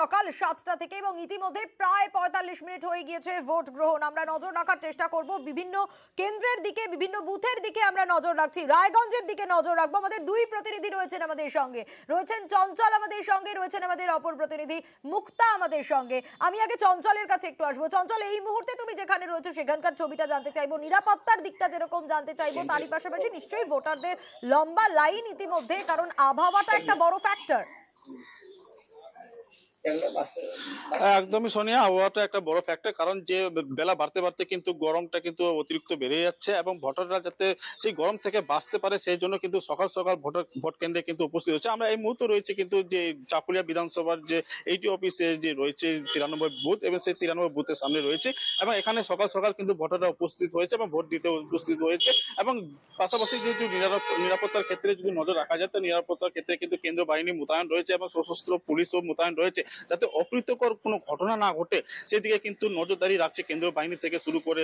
সকাল সাতটা থেকে এবং ইতিমধ্যে প্রায় পঁয়তাল্লিশ মিনিট হয়ে গিয়েছে ভোট গ্রহণ। আমরা নজর রাখার চেষ্টা করব। বিভিন্ন কেন্দ্রের দিকে, বিভিন্ন বুথের দিকে আমরা নজর রাখছি। রায়গঞ্জের দিকে নজর রাখব। আমাদের দুই প্রতিনিধি রয়েছেন আমাদের সঙ্গে। রয়েছেন চঞ্চল আমাদের সঙ্গে, রয়েছেন আমাদের অপর প্রতিনিধি মুক্তা আমাদের সঙ্গে। আমি আগে চঞ্চলের কাছে একটু আসব। চঞ্চল, এই মুহূর্তে তুমি যেখানে রয়েছো, সেখানকার ছবিটা জানতে চাইব। নিরাপত্তার দিকটা যেরকম জানতে চাইব, তারই পাশাপাশি নিশ্চয়ই ভোটারদের লম্বা লাইন ইতিমধ্যে, কারণ আবহাওয়াটা একটা বড় ফ্যাক্টর একদমই সোনিয়া, আবহাওয়াটা একটা বড় ফ্যাক্টর কারণ যে বেলা বাড়তে বাড়তে কিন্তু গরমটা কিন্তু অতিরিক্ত বেড়ে যাচ্ছে এবং ভোটাররা যাতে সেই গরম থেকে বাঁচতে পারে, সেই জন্য কিন্তু সকাল সকাল ভোটার ভোট কেন্দ্রে কিন্তু উপস্থিত হচ্ছে। আমরা এই মুহূর্তে রয়েছে কিন্তু যে চাকুলিয়া বিধানসভার যে এইটি অফিসে যে রয়েছে তিরানব্বই বুথ এবং সেই তিরানব্বই বুথের সামনে রয়েছে এবং এখানে সকাল সকাল কিন্তু ভোটাররা উপস্থিত হয়েছে এবং ভোট দিতে উপস্থিত হয়েছে এবং পাশাপাশি নিরাপত্তা- নিরাপত্তার ক্ষেত্রে যদি নজর রাখা যায়, তো নিরাপত্তার ক্ষেত্রে কিন্তু কেন্দ্রীয় বাহিনী মোতায়েন রয়েছে এবং সশস্ত্র পুলিশও মোতায়েন রয়েছে। যাতে অপ্রীতকর কোনো ঘটনা না ঘটে, সেদিকে কিন্তু নজরদারি রাখছে কেন্দ্রীয় বাহিনী থেকে শুরু করে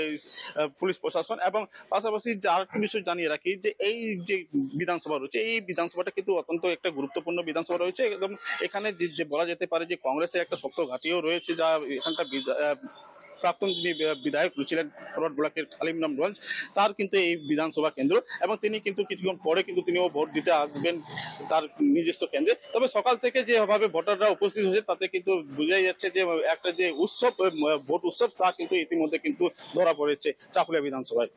পুলিশ প্রশাসন এবং পাশাপাশি যে আরেকটি বিষয় জানিয়ে রাখি যে এই যে বিধানসভা রয়েছে, এই বিধানসভাটা কিন্তু অত্যন্ত একটা গুরুত্বপূর্ণ বিধানসভা রয়েছে একদম এখানে যে- বলা যেতে পারে যে কংগ্রেসের একটা শক্ত ঘাটিও রয়েছে যা এখানকার প্রাক্তন যিনি বিধায়ক ছিলেন ফরওয়ার্ড ব্লকের খালিমনামগঞ্জ তার কিন্তু এই বিধানসভা কেন্দ্র এবং তিনি কিন্তু কিছুক্ষণ পরে কিন্তু তিনিও ভোট দিতে আসবেন তার নিজস্ব কেন্দ্রে। তবে সকাল থেকে যেভাবে ভোটাররা উপস্থিত হয়েছে, তাতে কিন্তু বোঝাই যাচ্ছে যে, একটা যে উৎসব ভোট উৎসব, তা কিন্তু ইতিমধ্যে কিন্তু ধরা পড়েছে চাকুলিয়া বিধানসভায়।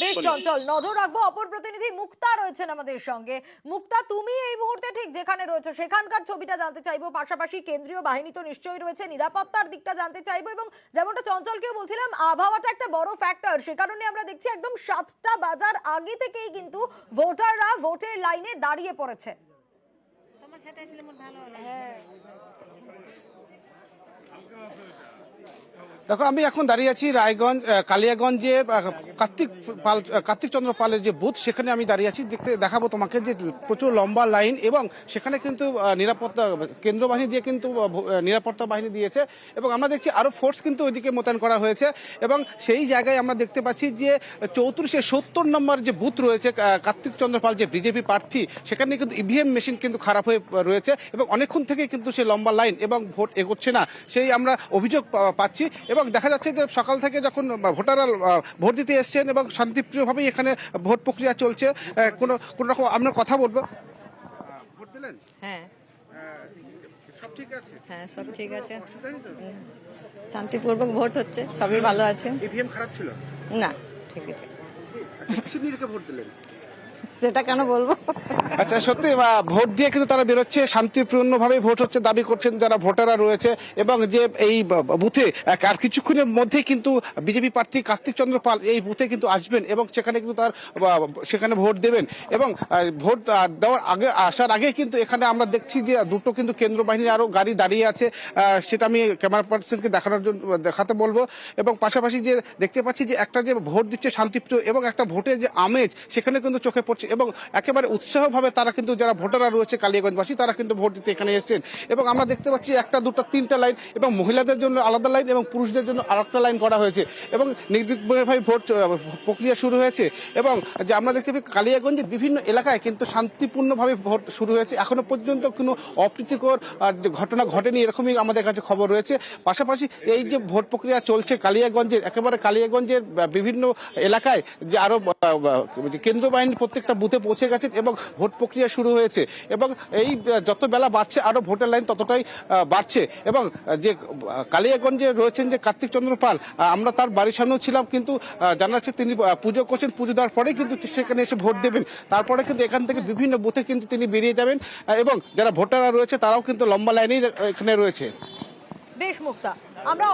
বেশ চঞ্চল নজর রাখব অপর প্রতিনিধি মুক্তা রয়েছেন আমাদের সঙ্গে। মুক্তা তুমি এই মুহূর্তে ঠিক যেখানে রয়েছে সেখানকার ছবিটা জানতে চাইব পাশাপাশি কেন্দ্রীয় বাহিনী তো নিশ্চয়ই রয়েছে নিরাপত্তার দিকটা জানতে চাইব এবং যেমনটা চঞ্চলকেও বলছিলাম আবহাওয়াটা একটা বড় ফ্যাক্টর সে কারণে আমরা দেখছি একদম সাতটা বাজার আগে থেকেই কিন্তু ভোটাররা ভোটের লাইনে দাঁড়িয়ে পড়েছে। তোমার সাথে আসলে ভালো হলো। দেখো, আমি এখন দাঁড়িয়ে আছি রায়গঞ্জ কালিয়াগঞ্জে কার্তিক পাল কার্তিক চন্দ্র পালের যে বুথ, সেখানে আমি দাঁড়িয়ে আছি। দেখতে, দেখাবো তোমাকে যে প্রচুর লম্বা লাইন এবং সেখানে কিন্তু নিরাপত্তা কেন্দ্র বাহিনী দিয়ে কিন্তু নিরাপত্তা বাহিনী দিয়েছে এবং আমরা দেখছি আরও ফোর্স কিন্তু ওইদিকে মোতায়েন করা হয়েছে এবং সেই জায়গায় আমরা দেখতে পাচ্ছি যে চৌত্রিশে সত্তর নম্বর যে বুথ রয়েছে কার্তিক চন্দ্র পাল যে বিজেপি প্রার্থী, সেখানে কিন্তু ইভিএম মেশিন কিন্তু খারাপ হয়ে রয়েছে এবং অনেকক্ষণ থেকে কিন্তু সে লম্বা লাইন এবং ভোট এগোচ্ছে না। সেই আমরা অভিযোগ পাচ্ছি এবং দেখা যাচ্ছে যে সকাল থেকে যখন ভোটাররা ভোট দিতে এসছেন এবং শান্তিপ্রিয়ভাবেই এখানে ভোট প্রক্রিয়া চলছে কোনো কোনো রকম আমরা কথা বলব। ভোট দিলেন? হ্যাঁ। সব ঠিক আছে? হ্যাঁ সব ঠিক আছে। শান্তিপূর্বক ভোট হচ্ছে সবই ভালো আছে। ইভিএম খারাপ ছিল? না ঠিক আছে। ভোট দিলেন? সেটা কেন বলব? আচ্ছা সত্যি ভোট দিয়ে কিন্তু তারা বেরোচ্ছে শান্তিপূর্ণভাবে ভোট হচ্ছে, দাবি করছেন যারা ভোটাররা রয়েছে, এবং যে এই বুথে আর কিছুক্ষণের মধ্যেই কিন্তু বিজেপি প্রার্থী কার্তিক চন্দ্র পাল এই বুথে কিন্তু আসবেন, এবং সেখানে কিন্তু তার সেখানে ভোট দেবেন, এবং ভোট দেওয়ার আগে, আসার আগে কিন্তু এখানে আমরা দেখছি যে দুটো কিন্তু কেন্দ্র বাহিনীর আরও গাড়ি দাঁড়িয়ে আছে সেটা আমি ক্যামেরা পার্সনকে দেখানোর জন্য, দেখাতে বলব, এবং পাশাপাশি যে দেখতে পাচ্ছি যে একটা যে ভোট দিচ্ছে শান্তিপ্রিয়, এবং একটা ভোটের যে আমেজ, সেখানে কিন্তু চোখে পড়ছে এবং একেবারে উৎসাহভাবে তারা কিন্তু যারা ভোটাররা রয়েছে কালিয়াগঞ্জবাসী, তারা কিন্তু ভোট দিতে এখানে এসেছেন। এবং আমরা দেখতে পাচ্ছি একটা, দুটো, তিনটা লাইন এবং মহিলাদের জন্য আলাদা লাইন এবং পুরুষদের জন্য আরেকটা লাইন করা হয়েছে। এবং নির্বিঘ্নভাবে ভোট প্রক্রিয়া শুরু হয়েছে এবং যে আমরা দেখতে পাই কালিয়াগঞ্জের বিভিন্ন এলাকায় কিন্তু শান্তিপূর্ণভাবে ভোট শুরু হয়েছে। এখনও পর্যন্ত কোনো অপ্রীতিকর ঘটনা ঘটেনি এরকমই আমাদের কাছে খবর রয়েছে। পাশাপাশি এই যে ভোট প্রক্রিয়া চলছে কালিয়াগঞ্জের, একেবারে কালিয়াগঞ্জের বিভিন্ন এলাকায় যে আরও কেন্দ্র বাহিনী প্রত্যেকটা বুথে পৌঁছে গেছে এবং ভোট প্রক্রিয়া শুরু হয়েছে এবং এই যত বেলা বাড়ছে, আরও ভোটের লাইন ততটাই বাড়ছে। এবং যে কালিয়াগঞ্জে রয়েছেন যে কার্তিক চন্দ্র পাল আমরা তার বাড়ির সামনেও ছিলাম কিন্তু জানা যাচ্ছে তিনি পুজো করছেন। পুজো দেওয়ার পরেই কিন্তু সেখানে এসে ভোট দেবেন। তারপরে কিন্তু এখান থেকে বিভিন্ন বুথে কিন্তু তিনি বেরিয়ে যাবেন এবং যারা ভোটাররা রয়েছে তারাও কিন্তু লম্বা লাইনেই এখানে রয়েছে। বেশ, মুক্তা। আমরা